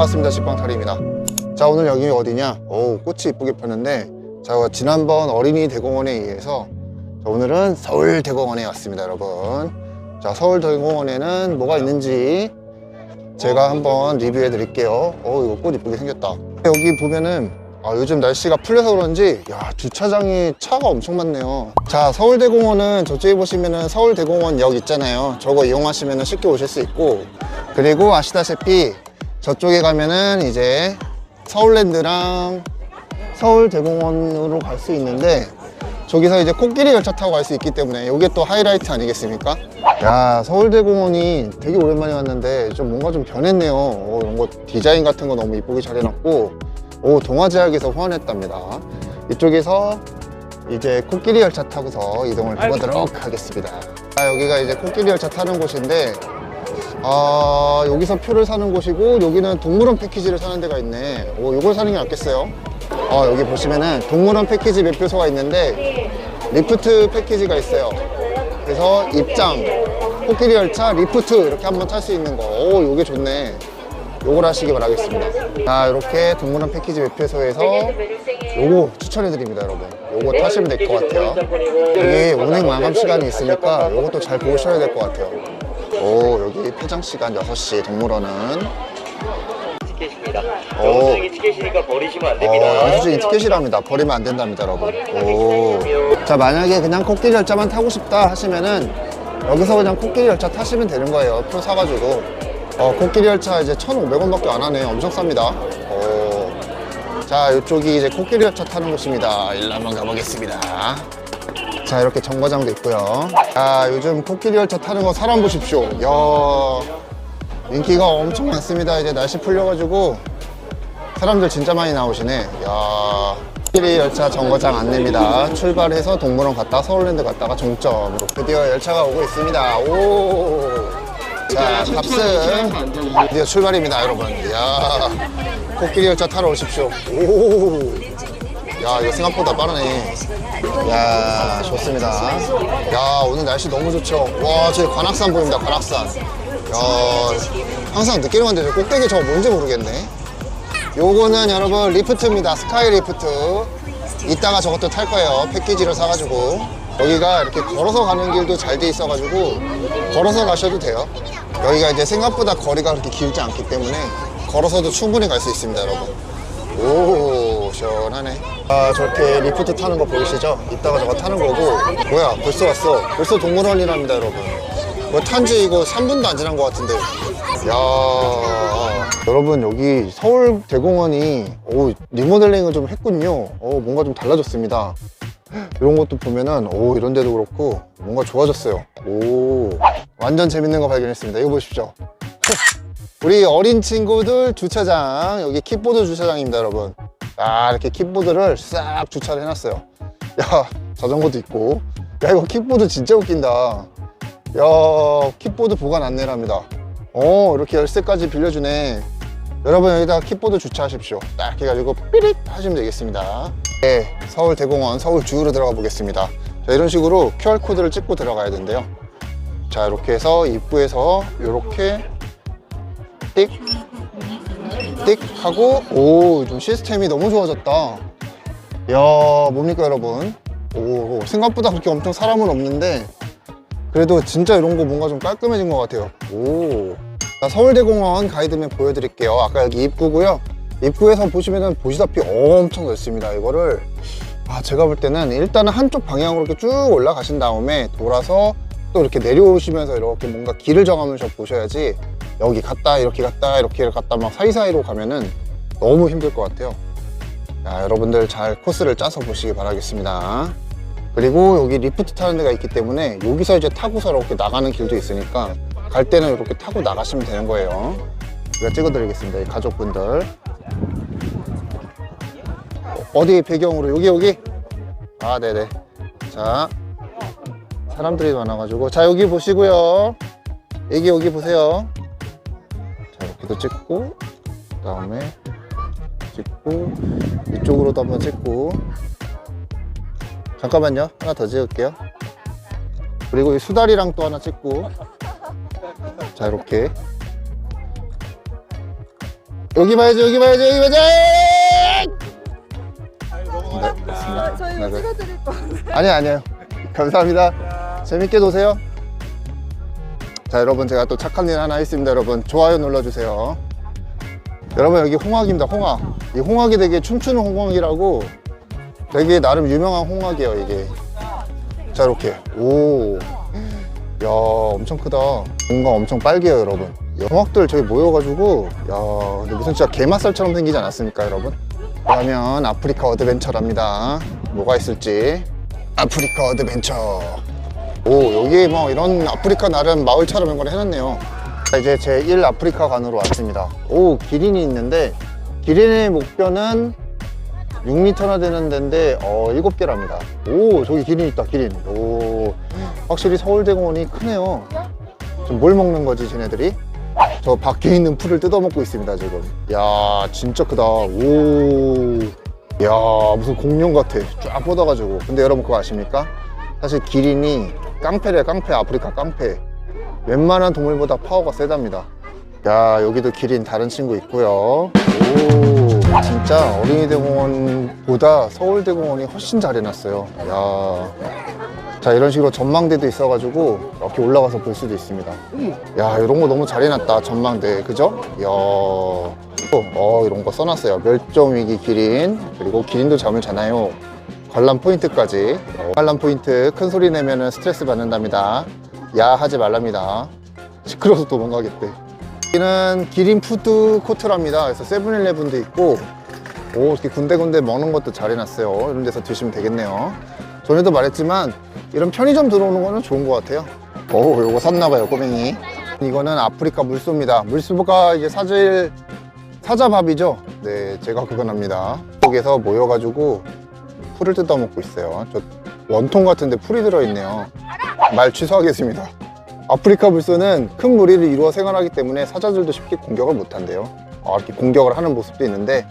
반갑습니다 식빵탈입니다. 자 오늘 여기 어디냐? 오 꽃이 이쁘게 폈는데 자 지난번 어린이 대공원에 의해서 자, 오늘은 서울 대공원에 왔습니다 여러분. 자 서울 대공원에는 뭐가 있는지 제가 한번 리뷰해 드릴게요. 오 이거 꽃 이쁘게 생겼다. 여기 보면은 아, 요즘 날씨가 풀려서 그런지 야 주차장이 차가 엄청 많네요. 자 서울대공원은 저쪽에 보시면은 서울대공원역 있잖아요. 저거 이용하시면 쉽게 오실 수 있고 그리고 아시다시피 저쪽에 가면은 이제 서울랜드랑 서울대공원으로 갈 수 있는데 저기서 이제 코끼리 열차 타고 갈 수 있기 때문에 이게 또 하이라이트 아니겠습니까? 야 서울대공원이 되게 오랜만에 왔는데 좀 뭔가 좀 변했네요. 어, 이런 거 디자인 같은 거 너무 이쁘게 잘 해놨고. 오 동화제약에서 후원했답니다. 이쪽에서 이제 코끼리 열차 타고서 이동을 해보도록 하겠습니다. 아, 여기가 이제 코끼리 열차 타는 곳인데 아 여기서 표를 사는 곳이고 여기는 동물원 패키지를 사는 데가 있네. 오 이걸 사는 게 낫겠어요? 어 여기 보시면은 동물원 패키지 매표소가 있는데 리프트 패키지가 있어요. 그래서 입장 코끼리 열차 리프트 이렇게 한번 탈 수 있는 거오 요게 좋네. 요걸 하시기 바라겠습니다. 자 이렇게 동물원 패키지 매표소에서 요거 추천해 드립니다 여러분. 요거 타시면 될 것 같아요. 여기 운행 마감 시간이 있으니까 요것도 잘 보셔야 될 것 같아요 오 여기 폐장 시간 6시 동물원은 티켓입니다. 오. 영수증이 티켓이니까 버리시면 안 어, 됩니다. 영수증이 티켓이랍니다 버리면 안 된답니다 여러분 오. 자 만약에 그냥 코끼리 열차만 타고 싶다 하시면은 여기서 그냥 코끼리 열차 타시면 되는 거예요 표 사가지고 어, 코끼리 열차 이제 1,500원밖에 안 하네 엄청 쌉니다 오. 자 이쪽이 이제 코끼리 열차 타는 곳입니다 일로 한번 가보겠습니다 자 이렇게 정거장도 있고요. 자 요즘 코끼리 열차 타는 거 사람 보십시오. 야 인기가 엄청 많습니다. 이제 날씨 풀려가지고 사람들 진짜 많이 나오시네. 야 코끼리 열차 정거장 안내입니다. 출발해서 동물원 갔다가 서울랜드 갔다가 종점으로 드디어 열차가 오고 있습니다. 오자 탑승. 드디어 출발입니다 여러분. 야 코끼리 열차 타러 오십시오. 오 야 이거 생각보다 빠르네. 야 좋습니다. 야 오늘 날씨 너무 좋죠? 와 저기 관악산 보입니다 관악산. 야 항상 느끼는 건데 저 꼭대기 저거 뭔지 모르겠네. 요거는 여러분 리프트입니다. 스카이 리프트. 이따가 저것도 탈 거예요. 패키지를 사가지고. 여기가 이렇게 걸어서 가는 길도 잘 돼 있어가지고 걸어서 가셔도 돼요. 여기가 이제 생각보다 거리가 그렇게 길지 않기 때문에 걸어서도 충분히 갈 수 있습니다 여러분. 오 시원하네. 아 저렇게 리프트 타는 거 보이시죠? 이따가 저거 타는 거고. 뭐야 벌써 왔어. 벌써 동물원이랍니다 여러분. 뭐 탄지 이거 3분도 안 지난 것 같은데. 야. 여러분 여기 서울 대공원이 오, 리모델링을 좀 했군요. 오, 뭔가 좀 달라졌습니다. 이런 것도 보면은 오 이런 데도 그렇고 뭔가 좋아졌어요. 오. 완전 재밌는 거 발견했습니다. 이거 보십시오. 우리 어린 친구들 주차장 여기 킥보드 주차장입니다 여러분 아 이렇게 킥보드를 싹 주차를 해놨어요. 야 자전거도 있고. 야 이거 킥보드 진짜 웃긴다. 야 킥보드 보관 안내랍니다. 어 이렇게 열쇠까지 빌려주네. 여러분 여기다가 킥보드 주차하십시오. 딱 해가지고 삐릿 하시면 되겠습니다. 네 서울 대공원 서울 주로 들어가 보겠습니다. 자 이런 식으로 QR코드를 찍고 들어가야 된대요. 자 이렇게 해서 입구에서 이렇게 띡, 띡 하고 오, 좀 시스템이 너무 좋아졌다. 야, 뭡니까 여러분? 오, 생각보다 그렇게 엄청 사람은 없는데 그래도 진짜 이런 거 뭔가 좀 깔끔해진 것 같아요. 오. 자, 서울대공원 가이드맵 보여드릴게요. 아까 여기 입구고요. 입구에서 보시면은 보시다시피 엄청 넓습니다. 이거를 아, 제가 볼 때는 일단은 한쪽 방향으로 이렇게 쭉 올라가신 다음에 돌아서 또 이렇게 내려오시면서 이렇게 뭔가 길을 정하면서 보셔야지 여기 갔다 이렇게 갔다 이렇게 갔다 막 사이사이로 가면은 너무 힘들 것 같아요. 자, 여러분들 잘 코스를 짜서 보시기 바라겠습니다. 그리고 여기 리프트 타는 데가 있기 때문에 여기서 이제 타고서 이렇게 나가는 길도 있으니까 갈 때는 이렇게 타고 나가시면 되는 거예요. 제가 찍어드리겠습니다 이 가족분들. 어디 배경으로? 여기 여기? 아 네네. 자 사람들이 많아가지고. 자 여기 보시고요. 여기 여기 보세요. 자 이렇게도 찍고 그 다음에 찍고 이쪽으로도 한번 찍고. 잠깐만요. 하나 더 찍을게요. 그리고 이 수다리랑 또 하나 찍고. 자 이렇게. 여기 봐야지 여기 봐야지 여기 봐야지 아, 저희 네, 이거 네. 찍어드릴 건데. 아니 아니에요. 감사합니다 재밌게 노세요. 자 여러분 제가 또 착한 일 하나 있습니다 여러분. 좋아요 눌러주세요. 여러분 여기 홍학입니다 홍학. 이 홍학이 되게 춤추는 홍학이라고 되게 나름 유명한 홍학이에요 이게. 자 이렇게. 오 야 엄청 크다. 뭔가 엄청 빨개요 여러분. 이 홍학들 저기 모여가지고 야 근데 무슨 진짜 게맛살처럼 생기지 않았습니까 여러분? 그러면 아프리카 어드벤처랍니다. 뭐가 있을지. 아프리카 어드벤처 오 여기 뭐 이런 아프리카 나름 마을처럼 이런 걸 해놨네요. 자, 이제 제 1 아프리카 관으로 왔습니다. 오 기린이 있는데 기린의 목표는 6m나 되는 데인데 어 7개랍니다. 오 저기 기린 있다 기린. 오 확실히 서울대공원이 크네요. 지금 뭘 먹는 거지 쟤네들이? 저 밖에 있는 풀을 뜯어먹고 있습니다 지금. 야 진짜 크다. 오야 무슨 공룡 같아. 쫙 뻗어가지고. 근데 여러분 그거 아십니까? 사실 기린이 깡패래 깡패. 아프리카 깡패. 웬만한 동물보다 파워가 세답니다. 야 여기도 기린 다른 친구 있고요. 오 진짜 어린이대공원보다 서울대공원이 훨씬 잘 해놨어요. 야 자 이런 식으로 전망대도 있어가지고 이렇게 올라가서 볼 수도 있습니다. 야 이런 거 너무 잘 해놨다 전망대. 그죠? 이야. 어 이런 거 써놨어요. 멸종위기 기린 그리고 기린도 잠을 자나요 관람 포인트까지. 어, 관람 포인트 큰 소리 내면은 스트레스 받는답니다. 야 하지 말랍니다. 시끄러워서 도망 가겠대. 여기는 기린 푸드 코트랍니다. 그래서 세븐일레븐도 있고 오 이렇게 군데군데 먹는 것도 잘 해놨어요. 이런 데서 드시면 되겠네요. 전에도 말했지만 이런 편의점 들어오는 거는 좋은 것 같아요. 오 요거 샀나봐요 꼬맹이. 이거는 아프리카 물소입니다. 물소가 이제 사질 사자밥이죠? 네 제가 그건 합니다. 속에서 모여가지고 풀을 뜯어 먹고 있어요. 저 원통 같은데 풀이 들어있네요. 말 취소하겠습니다. 아프리카 물소는 큰 무리를 이루어 생활하기 때문에 사자들도 쉽게 공격을 못한대요. 아, 이렇게 공격을 하는 모습도 있는데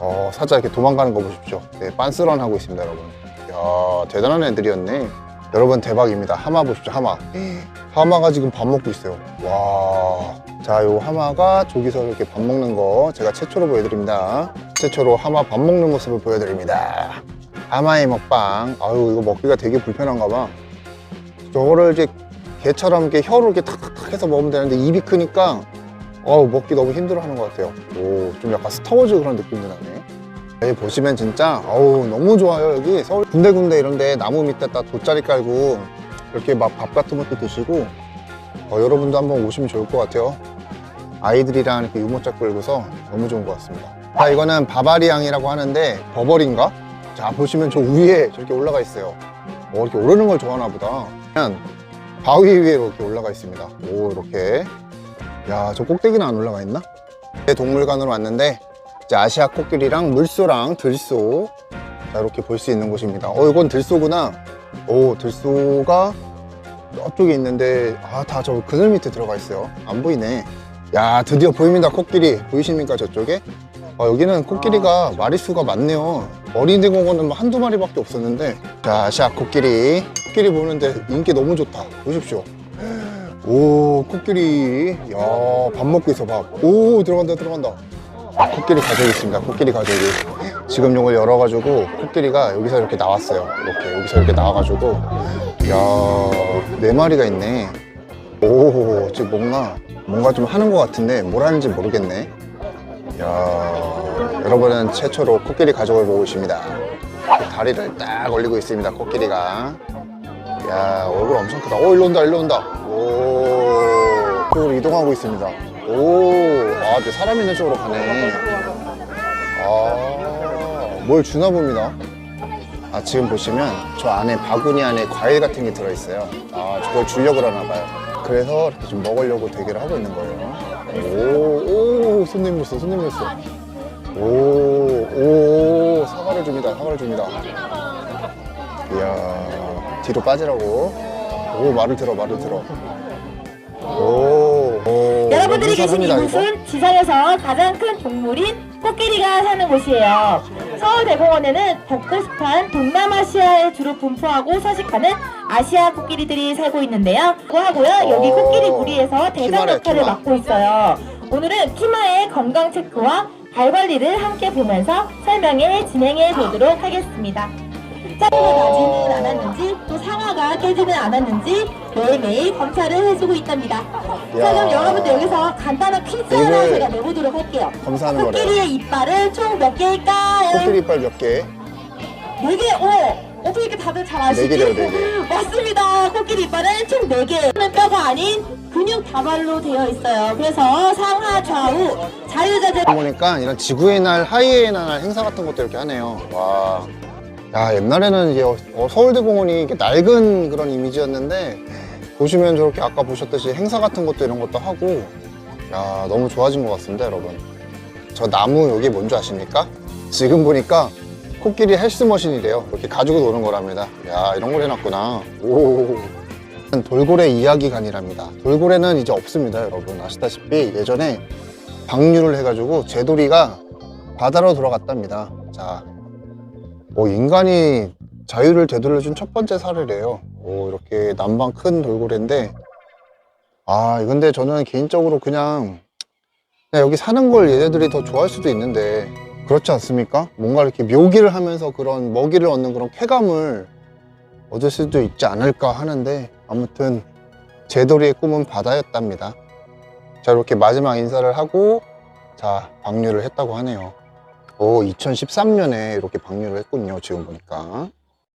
어, 사자 이렇게 도망가는 거 보십시오. 네, 빤스런 하고 있습니다 여러분. 이야 대단한 애들이었네. 여러분 대박입니다. 하마 보십시오 하마. 하마가 지금 밥 먹고 있어요. 와. 자, 요 하마가 저기서 이렇게 밥 먹는 거 제가 최초로 보여드립니다. 최초로 하마 밥 먹는 모습을 보여드립니다. 하마의 먹방. 아유, 이거 먹기가 되게 불편한가 봐. 저거를 이제 개처럼 이렇게 혀로 이렇게 탁탁탁 해서 먹으면 되는데 입이 크니까 어우, 먹기 너무 힘들어 하는 것 같아요. 오, 좀 약간 스타워즈 그런 느낌도 나네. 여기 보시면 진짜 어우 너무 좋아요 여기 서울 군데군데 이런데 나무 밑에 딱 돗자리 깔고 이렇게 막 밥 같은 것도 드시고 어, 여러분도 한번 오시면 좋을 것 같아요 아이들이랑 이렇게 유모차 끌고서 너무 좋은 것 같습니다 자 이거는 바바리앙이라고 하는데 버버리인가? 자 보시면 저 위에 저렇게 올라가 있어요. 어, 이렇게 오르는 걸 좋아하나 보다. 그냥 바위 위에 이렇게 올라가 있습니다. 오 이렇게. 야 저 꼭대기는 안 올라가 있나? 네, 동물관으로 왔는데 이제 아시아 코끼리랑 물소랑 들소. 자 이렇게 볼 수 있는 곳입니다. 어 이건 들소구나. 오 들소가 저쪽에 있는데 아 다 저 그늘 밑에 들어가 있어요. 안 보이네. 야 드디어 보입니다 코끼리. 보이십니까 저쪽에? 아, 여기는 코끼리가 마리수가 많네요 어린이공원은 뭐 한두 마리밖에 없었는데. 자 아시아 코끼리. 코끼리 보는데 인기 너무 좋다. 보십시오. 오 코끼리. 야밥 먹고 있어 밥오 들어간다 들어간다. 코끼리 가족이 있습니다. 코끼리 가족이 지금 이걸 열어가지고 코끼리가 여기서 이렇게 나왔어요. 이렇게 여기서 이렇게 나와가지고. 야네 마리가 있네. 오 지금 뭔가 뭔가 좀 하는 것 같은데 뭘 하는지 모르겠네 야 여러분은 최초로 코끼리 가족을 보고 있습니다. 다리를 딱 올리고 있습니다 코끼리가. 야 얼굴 엄청 크다. 오 일로 온다 일로 온다. 오 쪽으로 이동하고 있습니다. 오 아 근데 사람 있는 쪽으로 가네. 아 뭘 주나 봅니다. 아 지금 보시면 저 안에 바구니 안에 과일 같은 게 들어있어요. 아 저걸 주려고 그러나 봐요 그래서 이렇게 좀 먹으려고 대기를 하고 있는 거예요. 오, 오 손님 물었어 손님 물었어. 오, 오 사과를 줍니다 사과를 줍니다. 이야 뒤로 빠지라고. 오 말을 들어 말을 들어. 오, 오 여러분들이 계신. 이곳은 지상에서 가장 큰 동물인 코끼리가 사는 곳이에요. 서울대공원에는 벚꽃습한 동남아시아에 주로 분포하고 서식하는 아시아 코끼리들이 살고 있는데요. 하고요. 여기 어, 코끼리 무리에서 대장 역할을 키마. 맡고 있어요. 오늘은 키마의 건강 체크와 발 관리를 함께 보면서 설명해 진행해 보도록 하겠습니다. 짜리가 나지는 않았는지 또 상아가 깨지는 않았는지 매일매일 검사를 해주고 있답니다. 자 그럼 여러분들 여기서 간단한 퀴즈 하나 이걸 제가 내보도록 할게요. 검사하는 거래요. 코끼리의 이빨은 총 몇 개일까요? 코끼리 이빨 몇 개? 네 개! 오! 어떻게 이렇게 다들 잘 아시지? 네 개래요, 네 개. 맞습니다. 코끼리 이빨은 총 4개. 는 뼈가 아닌 근육 다발로 되어 있어요. 그래서 상하, 좌우, 자유자재 보니까 이런 지구의 날, 하이에의 날 행사 같은 것도 이렇게 하네요. 와. 야, 옛날에는 이게 어, 서울대공원이 이렇게 낡은 그런 이미지였는데 보시면 저렇게 아까 보셨듯이 행사 같은 것도 이런 것도 하고 야, 너무 좋아진 것 같습니다, 여러분. 저 나무 여기 뭔지 아십니까? 지금 보니까 코끼리 헬스머신이래요. 이렇게 가지고 노는 거랍니다. 야, 이런 걸 해놨구나. 오. 돌고래 이야기관이랍니다. 돌고래는 이제 없습니다, 여러분. 아시다시피 예전에 방류를 해가지고 제돌이가 바다로 들어갔답니다. 자, 뭐 인간이 자유를 되돌려준 첫 번째 사례래요. 오, 이렇게 남방 큰 돌고래인데, 아, 근데 저는 개인적으로 그냥, 그냥 여기 사는 걸 얘네들이 더 좋아할 수도 있는데, 그렇지 않습니까? 뭔가 이렇게 묘기를 하면서 그런 먹이를 얻는 그런 쾌감을 얻을 수도 있지 않을까 하는데, 아무튼, 제돌이의 꿈은 바다였답니다. 자, 이렇게 마지막 인사를 하고, 자, 방류를 했다고 하네요. 오, 2013년에 이렇게 방류를 했군요, 지금 보니까.